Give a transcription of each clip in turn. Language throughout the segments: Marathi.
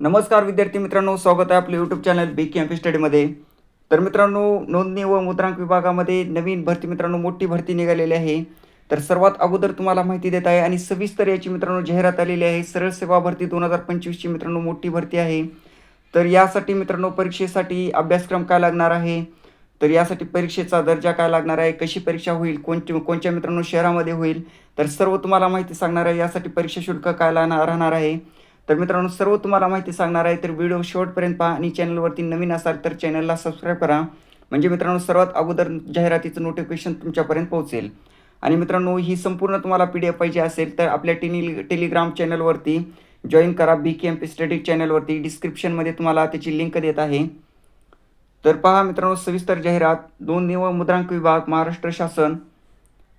नमस्कार विद्यार्थी मित्रांनो स्वागत आहे आपलं YouTube channel B K M P स्टडीमध्ये तर मित्रांनो नोंदणी व मुद्रांक विभागामध्ये नवीन भरती मित्रांनो मोठी भरती निघालेली आहे. तर सर्वात अगोदर तुम्हाला माहिती देत आहे आणि सविस्तर याची मित्रांनो जाहिरात आलेली आहे. सरळ सेवा भरती दोन हजार पंचवीसची मित्रांनो मोठी भरती आहे. तर यासाठी मित्रांनो परीक्षेसाठी अभ्यासक्रम काय लागणार आहे? तर यासाठी परीक्षेचा दर्जा काय लागणार आहे? कशी परीक्षा होईल? कोणती कोणत्या मित्रांनो शहरामध्ये होईल? तर सर्व तुम्हाला माहिती सांगणार आहे. यासाठी परीक्षा शुल्क काय लागणार राहणार आहे? तर मित्रांनो सर्व तुम्हाला माहिती सांगणार आहे तर व्हिडिओ शेवटपर्यंत पहा आणि चॅनलवरती नवीन असाल तर चॅनलला सबस्क्राईब करा. म्हणजे मित्रांनो सर्वात अगोदर जाहिरातीचं नोटिफिकेशन तुमच्यापर्यंत पोहोचेल. आणि मित्रांनो ही संपूर्ण तुम्हाला पी डी एफ पाहिजे असेल तर आपल्या टेली टेलिग्राम चॅनलवरती जॉईन करा. B K M P study चॅनलवरती डिस्क्रिप्शनमध्ये तुम्हाला त्याची लिंक देत आहे. तर पहा मित्रांनो सविस्तर जाहिरात. नोंदणी व मुद्रांक विभाग महाराष्ट्र शासन.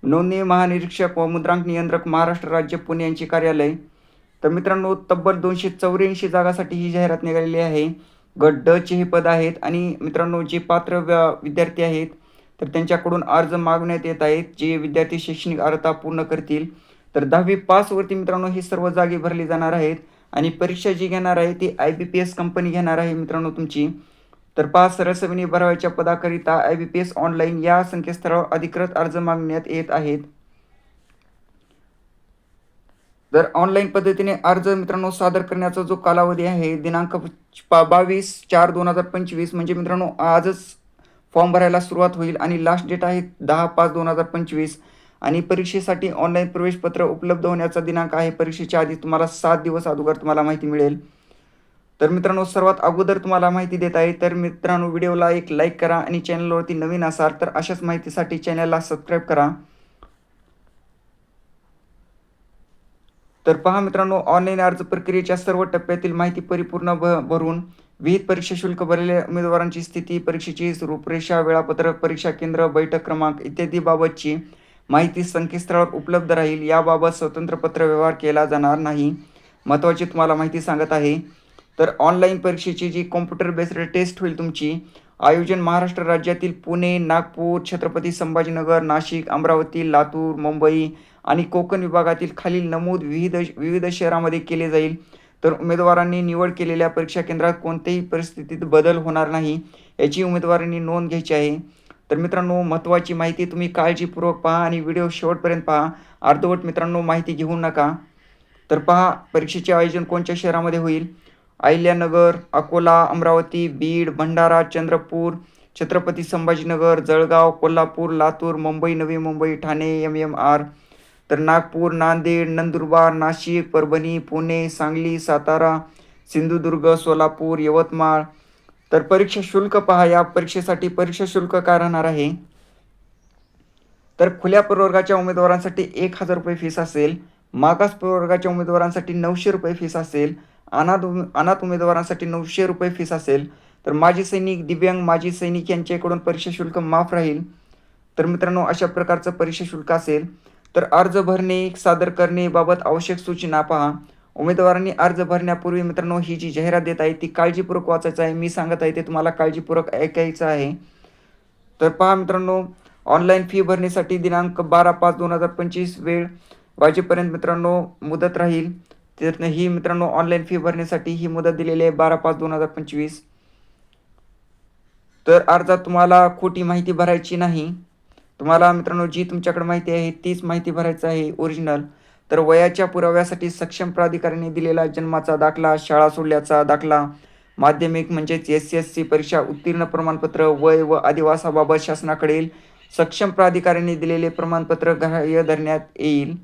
नोंदणी महानिरीक्षक व मुद्रांक नियंत्रक महाराष्ट्र राज्य पुणे यांचे कार्यालय. तर मित्रांनो तब्बल दोनशे चौऱ्याऐंशी जागासाठी ही जाहिरात निघालेली आहे. गट ड चे हे पद आहेत आणि मित्रांनो जे पात्र विद्यार्थी आहेत तर त्यांच्याकडून अर्ज मागण्यात येत आहेत. जे विद्यार्थी शैक्षणिक अर्हता पूर्ण करतील तर दहावी पासवरती मित्रांनो ही सर्व जागे भरली जाणार आहेत. आणि परीक्षा जी घेणार आहे ती I B P S company घेणार आहे मित्रांनो तुमची. तर पाच सरसविनी भरावाच्या पदाकरिता I B P S online या संकेतस्थळावर अधिकृत अर्ज मागण्यात येत आहेत. तर ऑनलाईन पद्धतीने अर्ज मित्रांनो सादर करण्याचा जो कालावधी आहे दिनांक बावीस चार दोन हजार पंचवीस म्हणजे मित्रांनो आजच फॉर्म भरायला सुरुवात होईल आणि लास्ट डेट आहे दहा पाच दोन हजार पंचवीस. आणि परीक्षेसाठी ऑनलाईन प्रवेशपत्र उपलब्ध होण्याचा दिनांक आहे परीक्षेच्या आधी तुम्हाला सात दिवस अगोदर तुम्हाला माहिती मिळेल. तर मित्रांनो सर्वात अगोदर तुम्हाला माहिती देत आहे तर मित्रांनो व्हिडिओला एक लाईक करा आणि चॅनलवरती नवीन असाल तर अशाच माहितीसाठी चॅनलला सबस्क्राईब करा. तर पहा मित्रांनो ऑनलाईन अर्ज प्रक्रियेच्या सर्व टप्प्यातील माहिती परिपूर्ण भ भरून विहित परीक्षा शुल्क भरलेल्या उमेदवारांची स्थिती परीक्षेची रूपरेषा वेळापत्रक परीक्षा केंद्र बैठक क्रमांक इत्यादी बाबतची माहिती संकेतस्थळावर उपलब्ध राहील. याबाबत स्वतंत्र पत्र व्यवहार केला जाणार नाही. महत्त्वाची तुम्हाला माहिती सांगत आहे. तर ऑनलाईन परीक्षेची जी कॉम्प्युटर बेस्ड टेस्ट होईल तुमची आयोजन महाराष्ट्र राज्यातील पुणे नागपूर छत्रपती संभाजीनगर नाशिक अमरावती लातूर मुंबई आणि कोकण विभागातील खालील नमूद विविध विविध शहरामध्ये केले जाईल. तर उमेदवारांनी निवड केलेल्या परीक्षा केंद्रात कोणत्याही परिस्थितीत बदल होणार नाही याची उमेदवारांनी नोंद घ्यायची आहे. तर मित्रांनो महत्त्वाची माहिती तुम्ही काळजीपूर्वक पहा आणि व्हिडिओ शेवटपर्यंत पहा. अर्धवट मित्रांनो माहिती घेऊ नका. तर पहा परीक्षेचे आयोजन कोणत्या शहरामध्ये होईल? Ahilyanagar Akola Amravati Beed Bhandara Chandrapur Chhatrapati Sambhajinagar Jalgaon Kolhapur Latur Mumbai Navi Mumbai Thane M M R तर नागपूर नांदेड नंदुरबार नाशिक परभणी पुणे सांगली सातारा सिंधुदुर्ग सोलापूर यवतमाळ. तर परीक्षा शुल्क पहा या परीक्षेसाठी परीक्षा शुल्क काय राहणार आहे? तर खुल्या प्रवर्गाच्या उमेदवारांसाठी एक हजार रुपये फीस असेल. मागास प्रवर्गाच्या उमेदवारांसाठी नऊशे रुपये फीस असेल अनाथ उमे अनाथ उमेदवारांसाठी नऊशे रुपये फीस असेल तर माजी सैनिक दिव्यांग माजी सैनिक यांच्याकडून परीक्षा शुल्क माफ राहील. तर मित्रांनो अशा प्रकारचं परीक्षा शुल्क असेल तर अर्ज भरणे सादर करणे बाबत आवश्यक सूचना पहा. उमेदवारांनी अर्ज भरण्यापूर्वी मित्रांनो ही जी जाहिरात देत आहे ती काळजीपूर्वक वाचायचं आहे. मी सांगत आहे ते तुम्हाला काळजीपूर्वक ऐकायचं आहे. तर पहा मित्रांनो ऑनलाईन फी भरण्यासाठी दिनांक बारा पाच दोन हजार पंचवीस वेळ वाजेपर्यंत मित्रांनो मुदत राहील. त्यातनं ही मित्रांनो ऑनलाईन फी भरण्यासाठी ही मुदत दिलेली आहे बारा पाच दोन हजार पंचवीस. तर अर्जात तुम्हाला खोटी माहिती भरायची नाही. तुम्हाला मित्रांनो जी तुमच्याकडे माहिती आहे तीच माहिती भरायचं आहे ओरिजिनल तर वयाच्या पुराव्यासाठी सक्षम प्राधिकाऱ्याने दिलेला जन्माचा दाखला शाळा सोडल्याचा दाखला माध्यमिक म्हणजेच एस एस सी परीक्षा उत्तीर्ण प्रमाणपत्र वय व आदिवासाबाबत शासनाकडील सक्षम प्राधिकाऱ्याने दिलेले प्रमाणपत्र ग्राह्य धरण्यात येईल.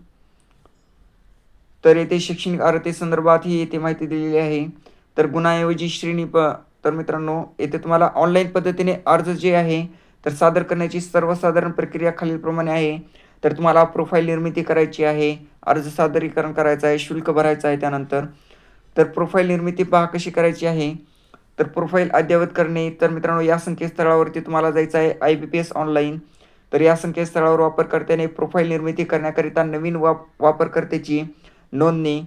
तर येथे शैक्षणिक अर्हतेसंदर्भात ही येथे माहिती दिलेली आहे. तर गुन्हाऐवजी श्रेणी प तर मित्रांनो येथे तुम्हाला ऑनलाईन पद्धतीने अर्ज जे आहे तर सादर करण्याची सर्वसाधारण प्रक्रिया खालीलप्रमाणे आहे. तर तुम्हाला प्रोफाईल निर्मिती करायची आहे अर्ज सादरीकरण करायचं आहे शुल्क भरायचं आहे त्यानंतर. तर प्रोफाईल निर्मिती पहा कशी करायची आहे. तर प्रोफाईल अद्ययावत करणे तर मित्रांनो या संकेतस्थळावरती तुम्हाला जायचं आहे I B P S online तर या संकेतस्थळावर वापरकर्त्याने प्रोफाईल निर्मिती करण्याकरिता नवीन वाप वापरकर्त्याची नोंदणी.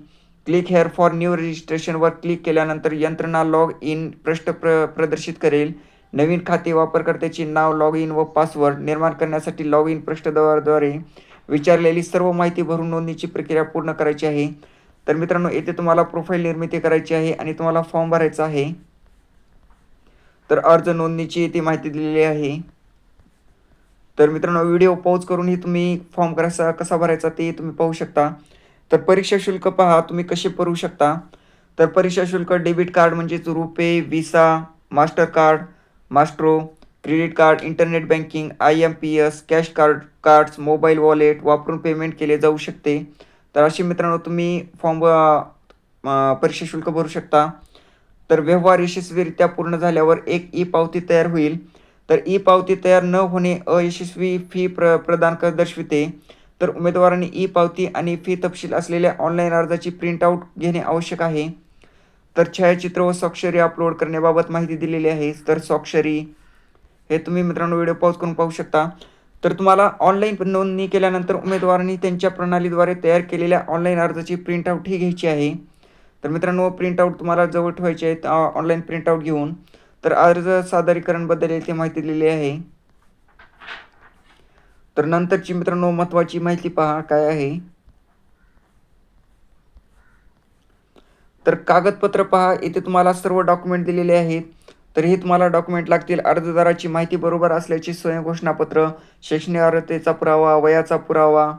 क्लिक हेअर फॉर न्यू रजिस्ट्रेशनवर क्लिक केल्यानंतर यंत्रणा लॉग इन पृष्ठ प्र प्रदर्शित करेल. नवीन खाते वापरकर्त्याचे नाव लॉग इन व पासवर्ड निर्माण करण्यासाठी लॉग इन पृष्ठद्वाराद्वारे विचारलेली सर्व माहिती भरून नोंदणीची प्रक्रिया पूर्ण करायची आहे. तर मित्रांनो येथे तुम्हाला प्रोफाईल निर्मिती करायची आहे आणि तुम्हाला फॉर्म भरायचा आहे. तर अर्ज नोंदणीची येथे माहिती दिलेली आहे. तर मित्रांनो व्हिडिओ पॉज करूनही तुम्ही फॉर्म कसा कसा भरायचा ते तुम्ही पाहू शकता. तर परीक्षा शुल्क पहा तुम्ही कसे भरू शकता? तर परीक्षा शुल्क डेबिट कार्ड म्हणजेच RuPay visa master card maestro credit card internet banking I M P S cash card cards mobile wallet वापरून पेमेंट केले जाऊ शकते. तर असे मित्रांनो तुम्ही फॉर्म परीक्षा शुल्क भरू शकता. तर व्यवहार यशस्वीरित्या पूर्ण झाल्यावर एक ई पावती तयार होईल. तर ई पावती तयार न होणे अयशस्वी फी प्र प्रदान कर दर्शविते. तर उमेदवारांनी ई पावती आणि फी तपशील असलेल्या ऑनलाईन अर्जाची प्रिंटआउट घेणे आवश्यक आहे. तर छायाचित्र व स्वाक्षरी अपलोड करण्याबाबत माहिती दिलेली आहे. तर स्वाक्षरी हे तुम्ही मित्रांनो व्हिडिओ पॉज करून पाहू शकता. तर तुम्हाला ऑनलाईन नोंदणी केल्यानंतर उमेदवारांनी त्यांच्या प्रणालीद्वारे तयार केलेल्या ऑनलाईन अर्जाची प्रिंटआउट ही घ्यायची आहे. तर मित्रांनो प्रिंटआउट तुम्हाला जवळ ठेवायचे आहेत. ऑनलाईन प्रिंटआउट घेऊन. तर अर्ज सादरीकरणबद्दल येथे माहिती दिलेली आहे. तर नंतरची मित्रांनो महत्त्वाची माहिती पहा काय आहे. तर कागदपत्र पहा इथे तुम्हाला सर्व डॉक्युमेंट दिलेले आहेत. तर हे तुम्हाला डॉक्युमेंट लागतील अर्जदाराची माहिती बरोबर असल्याची स्वयंघोषणापत्र शैक्षणिक अर्हतेचा पुरावा वयाचा पुरावा.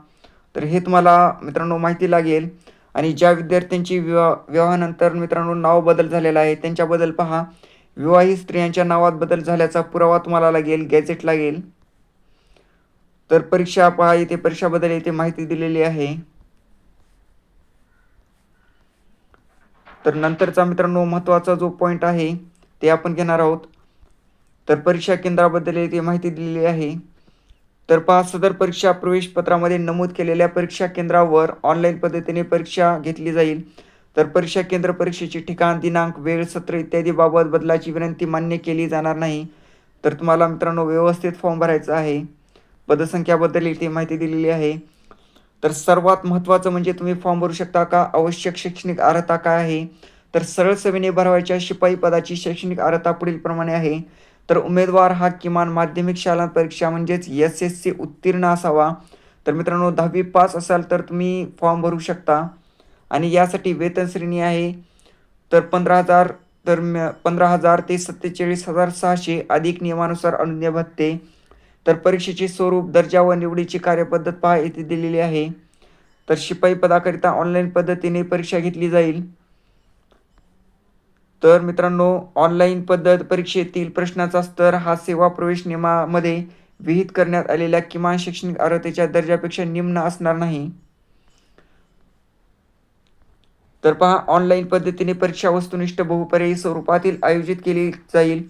तर हे तुम्हाला मित्रांनो माहिती लागेल. आणि ज्या विद्यार्थ्यांची विवाह विवाहानंतर मित्रांनो नाव बदल झालेला आहे त्यांच्याबद्दल पहा. विवाहित स्त्रियांच्या नावात बदल झाल्याचा पुरावा तुम्हाला लागेल गॅजेट लागेल. तर परीक्षा पहा इथे परीक्षाबद्दल येथे माहिती दिलेली आहे. तर नंतरचा मित्रांनो महत्त्वाचा जो पॉईंट आहे ते आपण घेणार आहोत. तर परीक्षा केंद्राबद्दल येथे माहिती दिलेली आहे. तर पहा सदर परीक्षा प्रवेशपत्रामध्ये नमूद केलेल्या परीक्षा केंद्रावर ऑनलाईन पद्धतीने परीक्षा घेतली जाईल. तर परीक्षा केंद्र परीक्षेचे ठिकाण दिनांक वेळ सत्र इत्यादी बाबत बदलाची विनंती मान्य केली जाणार नाही. तर तुम्हाला मित्रांनो व्यवस्थित फॉर्म भरायचा आहे. पदसंख्याबद्दल इथे माहिती दिलेली आहे. तर सर्वात महत्त्वाचं म्हणजे तुम्ही फॉर्म भरू शकता का? आवश्यक शैक्षणिक अर्हता काय आहे? तर सरळ सेवेने भरवायच्या शिपाई पदाची शैक्षणिक अर्हता पुढील प्रमाणे आहे. तर उमेदवार हा किमान माध्यमिक शाळा परीक्षा म्हणजेच एस एस सी उत्तीर्ण असावा. तर मित्रांनो दहावी पास असाल तर तुम्ही फॉर्म भरू शकता. आणि यासाठी वेतन श्रेणी आहे. तर पंधरा हजार तर पंधरा हजार ते सत्तेचाळीस हजार सहाशे अधिक नियमानुसार अनुज्ञ भत्ते. तर परीक्षेचे स्वरूप दर्जा व निवडीची कार्यपद्धत पहा येथे दिलेली आहे. तर शिपाई पदाकरिता ऑनलाईन पद्धतीने परीक्षा घेतली जाईल. तर मित्रांनो ऑनलाईन पद्धत परीक्षेतील प्रश्नाचा स्तर हा सेवा प्रवेश नियमामध्ये विहित करण्यात आलेल्या किमान शैक्षणिक अर्हतेच्या दर्जापेक्षा निम्न असणार नाही. तर पहा ऑनलाईन पद्धतीने परीक्षा वस्तुनिष्ठ बहुपर्यायी स्वरूपातील आयोजित केली जाईल.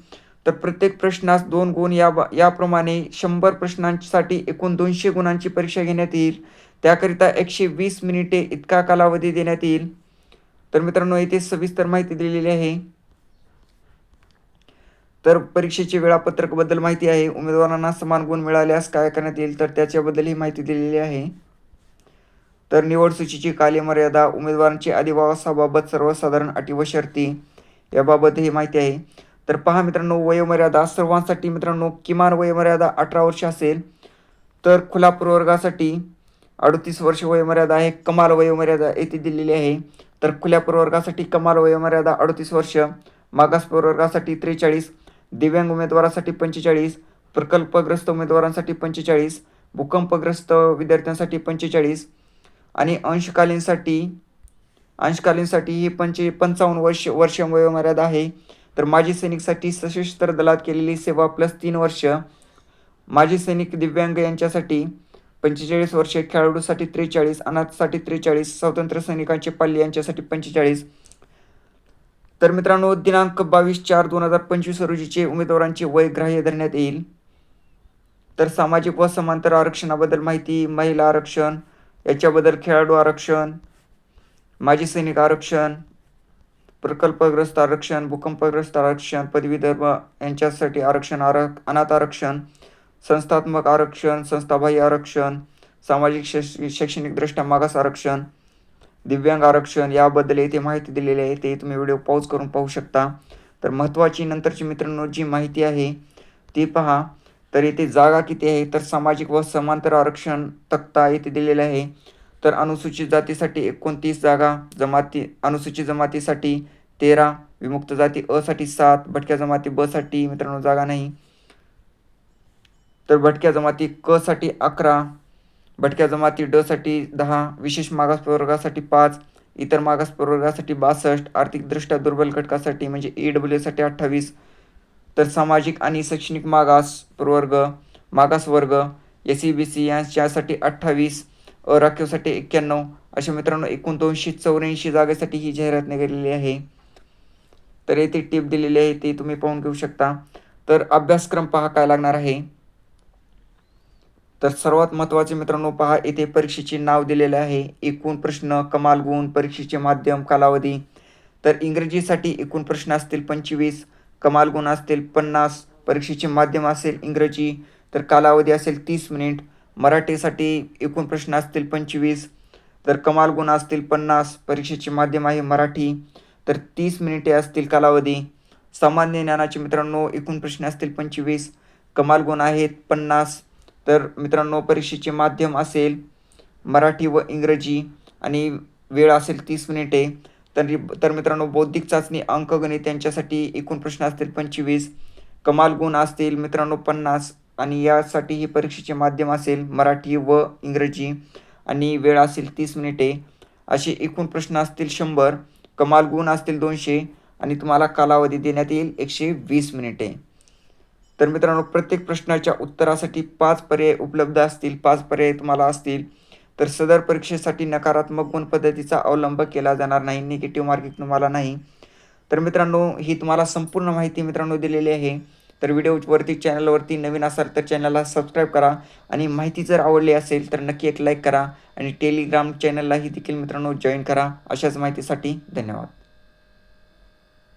तर प्रत्येक प्रश्नास दोन गुण या याप्रमाणे शंभर प्रश्नांसाठी एकूण दोनशे गुणांची परीक्षा घेण्यात येईल. त्याकरिता एकशे वीस मिनिटे इतका कालावधी देण्यात येईल. तर मित्रांनो इथे सविस्तर माहिती दिलेली आहे. तर परीक्षेचे वेळापत्रकबद्दल माहिती आहे. उमेदवारांना समान गुण मिळाल्यास काय करण्यात येईल तर त्याच्याबद्दल ही माहिती दिलेली आहे. तर निवड सूचीची कालमर्यादा उमेदवारांची अधिवासाबाबत सर्वसाधारण अटी व शर्ती याबाबत ही माहिती आहे. तर पहा मित्रांनो वयोमर्यादा सर्वांसाठी मित्रांनो किमान वयोमर्यादा अठरा वर्ष असेल तर खुला प्रवर्गासाठी अडतीस वर्ष वयोमर्यादा आहे कमाल वयोमर्यादा येथे दिलेली आहे. तर खुल्या प्रवर्गासाठी कमाल वयोमर्यादा अडतीस वर्ष मागास प्रवर्गासाठी त्रेचाळीस दिव्यांग उमेदवारासाठी पंचेचाळीस प्रकल्पग्रस्त उमेदवारांसाठी पंचेचाळीस भूकंपग्रस्त विद्यार्थ्यांसाठी पंचेचाळीस आणि अंशकालीनसाठी अंशकालीनसाठी ही पंचे पंचावन्न वर्ष वर्ष वयोमर्यादा आहे. तर माजी सैनिकसाठी सशस्त्र दलात केलेली सेवा प्लस तीन वर्ष. माजी सैनिक दिव्यांग यांच्यासाठी पंचेचाळीस वर्षे खेळाडूसाठी त्रेचाळीस अनाथसाठी त्रेचाळीस स्वातंत्र्य सैनिकांचे पाल्य यांच्यासाठी पंचेचाळीस. तर मित्रांनो दिनांक बावीस चार दोन हजार पंचवीस रोजीचे उमेदवारांचे वय ग्राह्य धरण्यात येईल. तर सामाजिक व समांतर आरक्षणाबद्दल माहिती महिला आरक्षण याच्याबद्दल खेळाडू आरक्षण माजी सैनिक आरक्षण प्रकल्पग्रस्त आरक्षण भूकंपग्रस्त आरक्षण पदवीधर यांच्यासाठी आरक्षण आर अनाथ आरक्षण संस्थात्मक आरक्षण संस्थाबाह्य आरक्षण सामाजिक शैक्ष शैक्षणिकदृष्ट्या मागास आरक्षण दिव्यांग आरक्षण याबद्दल येथे माहिती दिलेली आहे. ते तुम्ही व्हिडिओ पॉज करून पाहू शकता. तर महत्त्वाची नंतरची मित्रांनो जी माहिती आहे ती पहा. तर येथे जागा किती आहे? तर सामाजिक व समांतर आरक्षण तक्ता येथे दिलेला आहे. तर अनुसूचित जातीसाठी एकोणतीस जागा जमाती अनुसूचित जमातीसाठी तेरा विमुक्त जाती असाठी सात भटक्या जमाती ब साठी मित्रांनो जागा नाही. तर भटक्या जमाती क साठी अकरा भटक्या जमाती ड साठी दहा विशेष मागास प्रवर्गासाठी पाच इतर मागास प्रवर्गासाठी बासष्ट आर्थिकदृष्ट्या दुर्बल घटकासाठी म्हणजे ई डब्ल्यू साठी अठ्ठावीस तर सामाजिक आणि शैक्षणिक मागास प्रवर्ग मागास वर्ग एस सी बी सी यांच्यासाठी अठ्ठावीस राखीवसाठी एक्क्याण्णव अशा मित्रांनो एकूण दोनशे चौऱ्याऐंशी जागेसाठी ही जाहिरात निघालेली आहे. तर येथे टिप दिलेली आहे ती तुम्ही पाहून घेऊ शकता. तर अभ्यासक्रम पहा काय लागणार आहे. तर सर्वात महत्त्वाचे मित्रांनो पहा येथे परीक्षेचे नाव दिलेले आहे. एकूण प्रश्न कमाल गुण परीक्षेचे माध्यम कालावधी. तर इंग्रजीसाठी एकूण प्रश्न असतील पंचवीस कमाल गुण असतील पन्नास परीक्षेचे माध्यम असेल इंग्रजी. तर कालावधी असेल तीस मिनिट मराठीसाठी एकूण प्रश्न असतील पंचवीस तर कमाल गुण असतील पन्नास परीक्षेचे माध्यम आहे मराठी तर तीस मिनिटे असतील कालावधी. सामान्य ज्ञानाचे मित्रांनो एकूण प्रश्न असतील पंचवीस कमाल गुण आहेत पन्नास तर मित्रांनो परीक्षेचे माध्यम असेल मराठी व इंग्रजी आणि वेळ असेल तीस मिनिटे तर तर मित्रांनो बौद्धिक चाचणी अंकगणित यांच्यासाठी एकूण प्रश्न असतील पंचवीस कमाल गुण असतील मित्रांनो पन्नास आणि यासाठी ही परीक्षेचे माध्यम असेल मराठी व इंग्रजी आणि वेळ असेल तीस मिनिटे. असे एकूण प्रश्न असतील शंभर कमाल गुण असतील दोनशे आणि तुम्हाला कालावधी देण्यात येईल एकशे वीस मिनिटे. तर मित्रांनो प्रत्येक प्रश्नाच्या उत्तरासाठी पाच पर्याय उपलब्ध असतील पाच पर्याय तुम्हाला असतील. तर सदर परीक्षेसाठी नकारात्मक गुण पद्धतीचा अवलंब केला जाणार नाही निगेटिव्ह मार्किंग तुम्हाला नाही. तर मित्रांनो ही तुम्हाला संपूर्ण माहिती मित्रांनो दिलेली आहे. तर व्हिडिओवरती चॅनलवरती नवीन असाल तर चॅनलला सबस्क्राईब करा. आणि माहिती जर आवडली असेल तर नक्की एक लाईक करा. आणि टेलिग्राम चॅनललाही देखील मित्रांनो जॉईन करा. अशाच माहितीसाठी धन्यवाद.